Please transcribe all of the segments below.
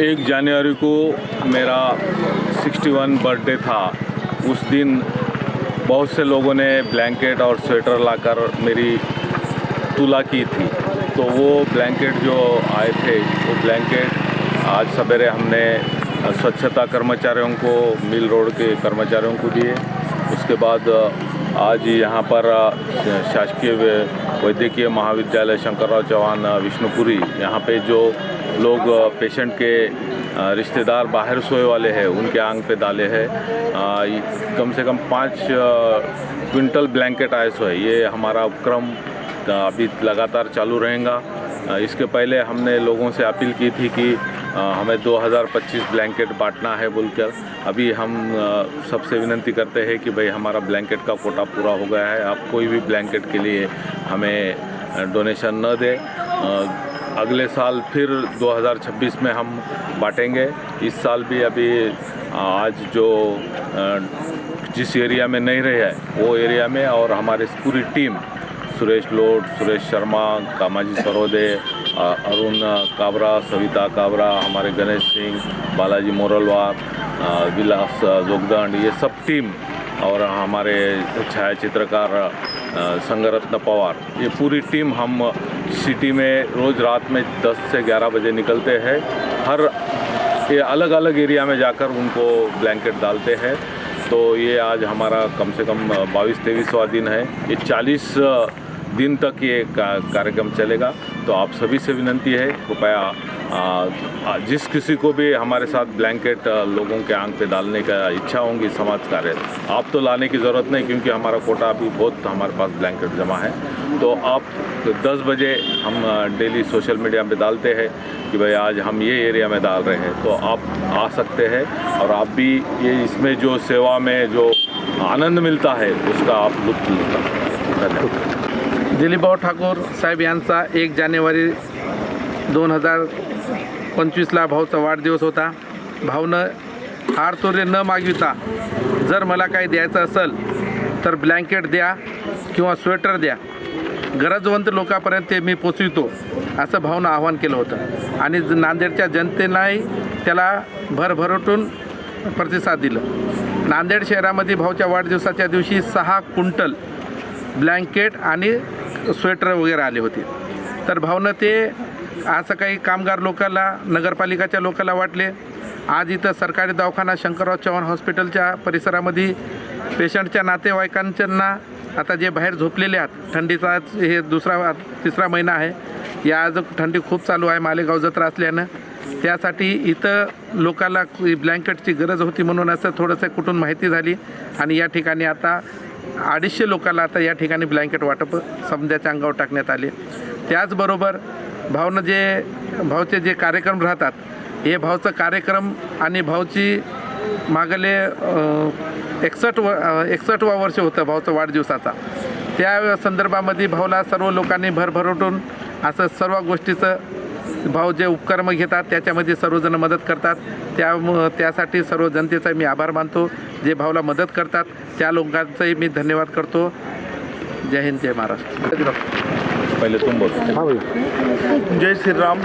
एक जनवरी को मेरा 61 बर्थडे था। उस दिन बहुत से लोगों ने ब्लैंकेट और स्वेटर लाकर मेरी तुला की थी। तो वो ब्लैंकेट जो आए थे, वो ब्लैंकेट आज सवेरे हमने स्वच्छता कर्मचारियों को, मिल रोड के कर्मचारियों को दिए। उसके बाद आज यहाँ पर शासकीय वैद्यकीय महाविद्यालय शंकरराव चौहान विष्णुपुरी, यहाँ पे जो लोग पेशेंट के रिश्तेदार बाहर सोए वाले हैं, उनके आंग पे डाले हैं। कम से कम पाँच क्विंटल ब्लैंकेट आए सो है ये हमारा उपक्रम अभी लगातार चालू रहेगा। इसके पहले हमने लोगों से अपील की थी कि हमें 2025 ब्लैंकेट बांटना है बोलकर। अभी हम सबसे विनंती करते हैं कि भाई हमारा ब्लैंकेट का कोटा पूरा हो गया है। आप कोई भी ब्लैंकेट के लिए हमें डोनेशन न दें। अगले साल फिर 2026 में हम बांटेंगे। इस साल भी अभी आज जो जिस एरिया में नहीं रहे हैं, वो एरिया में और हमारी पूरी टीम, सुरेश लोट सुरेश शर्मा, कामाजी सरोदे अरुण काबरा, सविता काबरा, हमारे गणेश सिंह, बालाजी मोरलवार विलास जोगदंड, ये सब टीम और हमारे छायाचित्रकार संगरत्न पवार, ये पूरी टीम हम सिटी में रोज़ रात में 10 से 11 बजे निकलते हैं। हर ये अलग अलग एरिया में जाकर उनको ब्लैंकेट डालते हैं। तो ये आज हमारा कम से कम बाईस तेईसवा दिन है। ये चालीस दिन तक ये कार्यक्रम चलेगा। तो आप सभी से विनंती है, कृपया जिस किसी को भी हमारे साथ ब्लैंकेट लोगों के आंग पे डालने का इच्छा होंगी समाज कार्य आप तो लाने की ज़रूरत नहीं, क्योंकि हमारा कोटा अभी बहुत हमारे पास ब्लैंकेट जमा है। तो आप 10 बजे हम डेली सोशल मीडिया पे डालते हैं कि भाई आज हम ये एरिया में डाल रहे हैं। तो आप आ सकते हैं और आप भी ये इसमें जो सेवा में जो आनंद मिलता है, उसका आप लुत्फ हैं। धन्यवाद। दिलीपभाऊ ठाकूर, साहेब यांचा एक जानेवारी दोन हजार पंचवीसला भाऊचा वाढदिवस होता. भाऊनं हार न मागविता जर मला काही द्यायचं असेल तर ब्लँकेट द्या किंवा स्वेटर द्या. गरजवंत लोकांपर्यंत ते मी पोचवितो असं भाऊनं आवाहन केलं होतं. आणि ज- नांदेडच्या जनतेलाही त्याला भरभरोटून प्रतिसाद दिलं. नांदेड शहरामध्ये भाऊच्या वाढदिवसाच्या दिवशी सहा क्विंटल ब्लँकेट आणि स्वेटर वगैरे आले होते. तर भावनं ते असं काही कामगार लोकांना नगरपालिकाच्या लोकांना वाटले. आज इथं सरकारी दवाखाना शंकरराव चव्हाण हॉस्पिटलच्या परिसरामध्ये पेशंटच्या नातेवाईकांच्यांना आता जे बाहेर झोपलेले आहेत थंडीचा हे दुसरा तिसरा महिना आहे. या आज थंडी खूप चालू आहे मालेगाव जत्रा असल्यानं. त्यासाठी इथं लोकांना ब्लँकेटची गरज होती म्हणून असं थोडंसं कुठून माहिती झाली. आणि या ठिकाणी आता अडीचशे लोकांना आता या ठिकाणी ब्लँकेट वाटप समजाच्या अंगावर टाकण्यात आले. त्याचबरोबर भावनं जे भाऊचे जे कार्यक्रम राहतात हे भाऊचं कार्यक्रम आणि भाऊची मागले एकसष्ट व एकसष्टवा वर्ष होतं भाऊचं वाढदिवसाचा. त्या संदर्भामध्ये भाऊला सर्व लोकांनी भरभरोटून असं सर्व गोष्टीचं भाऊ जे उपक्रम घेतात त्याच्यामध्ये सर्वजण मदत करतात. त्या त्यासाठी सर्व जनतेचा मी आभार मानतो. जे भाऊला मदत करतात त्या लोकांचाही मी धन्यवाद करतो. जय हिंद जय महाराष्ट्र। पहले तुम बोलो। जय श्री राम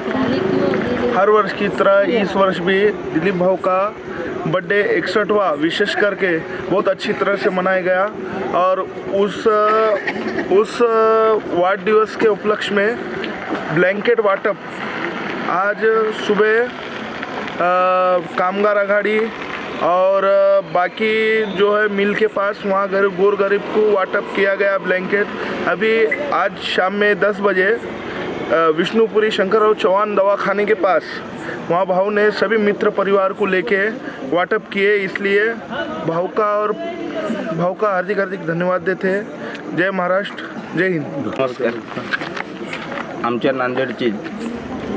हर वर्ष की तरह इस वर्ष भी दिलीप भाव का बर्थडे इकसठवा विशेष करके बहुत अच्छी तरह से मनाया गया और उस उस वार्ड दिवस के उपलक्ष्य में ब्लैंकेट वाटप आज सुबह कामगार आघाड़ी और बाकी जो है मिल के पास वहाँ गरीब गोर गरीब को वाटअप किया गया ब्लैंकेट। अभी आज शाम में 10 बजे विष्णुपुरी शंकरराव चौहान दवाखाने के पास वहाँ भाव ने सभी मित्र परिवार को लेके वाटअप किए, इसलिए भाव का और भाव का हार्दिक हार्दिक धन्यवाद देते हैं। जय महाराष्ट्र, जय हिंद। नमस्कार। आमच्या नांदेडचे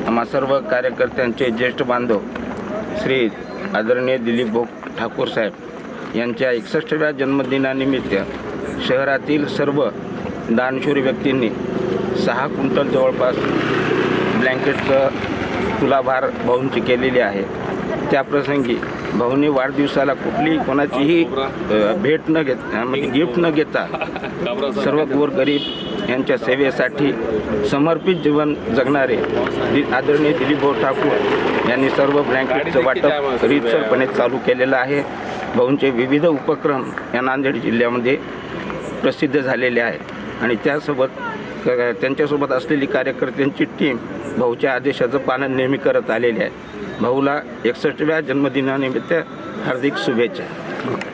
आम्हा सर्व कार्यकर्त्यांचे ज्येष्ठ बांधव श्री आदरणीय दिलीप भाऊ ठाकूर साहेब यांच्या एकसष्टव्या जन्मदिनानिमित्त शहरातील सर्व दानशूर व्यक्तींनी सहा क्विंटल जवळपास ब्लँकेटचं तुलाभार भाऊंची केलेली आहे. त्याप्रसंगी भाऊनी वाढदिवसाला कुठलीही कोणाचीही भेट न घेत म्हणजे गिफ्ट न घेता सर्व गोरगरीब यांच्या सेवेसाठी समर्पित जीवन जगणारे दि आदरणीय दिलीपभाऊ ठाकूर यांनी सर्व ब्लँकेटचं वाटप रीतसरपणे चालू केलेलं आहे. भाऊंचे विविध उपक्रम या नांदेड जिल्ह्यामध्ये प्रसिद्ध झालेले आहेत. आणि त्यासोबत त्यांच्यासोबत असलेली कार्यकर्त्यांची टीम भाऊच्या आदेशाचं पालन नेहमी करत आलेली आहे. भाऊला एकसष्टव्या जन्मदिनानिमित्त हार्दिक शुभेच्छा.